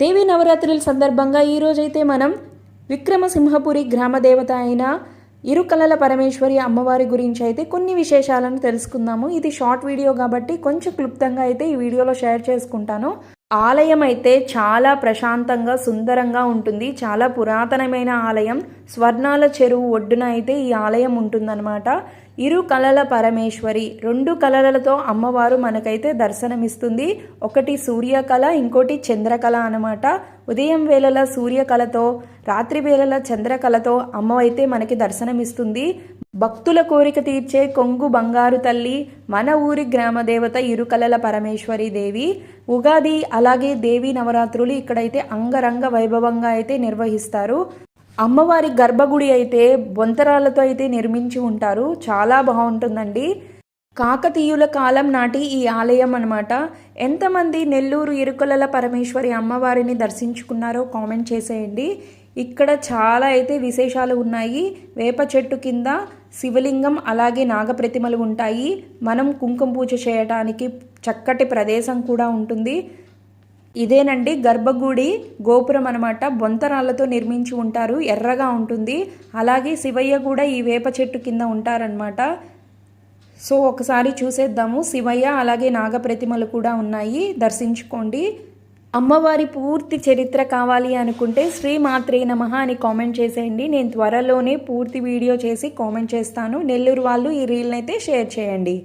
దేవి నవరాత్రుల సందర్భంగా ఈరోజైతే మనం విక్రమసింహపురి గ్రామ దేవత అయిన ఇరుకలల పరమేశ్వరి అమ్మవారి గురించి అయితే కొన్ని విశేషాలను తెలుసుకుందాము. ఇది షార్ట్ వీడియో కాబట్టి కొంచెం క్లుప్తంగా అయితే ఈ వీడియోలో షేర్ చేసుకుంటాను. ఆలయం అయితే చాలా ప్రశాంతంగా సుందరంగా ఉంటుంది. చాలా పురాతనమైన ఆలయం. స్వర్ణాల చెరువు ఒడ్డున అయితే ఈ ఆలయం ఉంటుందన్నమాట. ఇరు కళల పరమేశ్వరి రెండు కళలతో అమ్మవారు మనకైతే దర్శనమిస్తుంది. ఒకటి సూర్యకళ ఇంకోటి చంద్రకళ అన్నమాట. ఉదయం వేళల సూర్యకళతో రాత్రి వేళల చంద్రకళతో అమ్మ అయితే మనకి దర్శనమిస్తుంది. భక్తుల కోరిక తీర్చే కొంగు బంగారు తల్లి మన ఊరి గ్రామ దేవత ఇరుకలల పరమేశ్వరి దేవి. ఉగాది అలాగే దేవి నవరాత్రులు ఇక్కడైతే అంగరంగ వైభవంగా అయితే నిర్వహిస్తారు. అమ్మవారి గర్భగుడి అయితే బొంతరాలతో అయితే నిర్మించి ఉంటారు. చాలా బాగుంటుందండి. కాకతీయుల కాలం నాటి ఈ ఆలయం అనమాట ఎంతమంది నెల్లూరు ఇరుకలల పరమేశ్వరి అమ్మవారిని దర్శించుకున్నారో కామెంట్ చేసేయండి. ఇక్కడ చాలా అయితే విశేషాలు ఉన్నాయి. వేప చెట్టు కింద శివలింగం అలాగే నాగప్రతిమలు ఉంటాయి. మనం కుంకుమ పూజ చేయడానికి చక్కటి ప్రదేశం కూడా ఉంటుంది. ఇదేనండి గర్భగుడి గోపురం అనమాట బొంతరాలతో నిర్మించి ఉంటారు. ఎర్రగా ఉంటుంది. అలాగే శివయ్య కూడా ఈ వేప చెట్టు కింద ఉంటారనమాట సో ఒకసారి చూసేద్దాము. శివయ్య అలాగే నాగప్రతిమలు కూడా ఉన్నాయి. దర్శించుకోండి. అమ్మవారి పూర్తి చరిత్ర కావాలి అనుకుంటే శ్రీ మాత్రే నమః అని కామెంట్ చేసేయండి. నేను త్వరలోనే పూర్తి వీడియో చేసి కామెంట్ చేస్తాను. నెల్లూరు వాళ్ళు ఈ రీల్ని అయితే షేర్ చేయండి.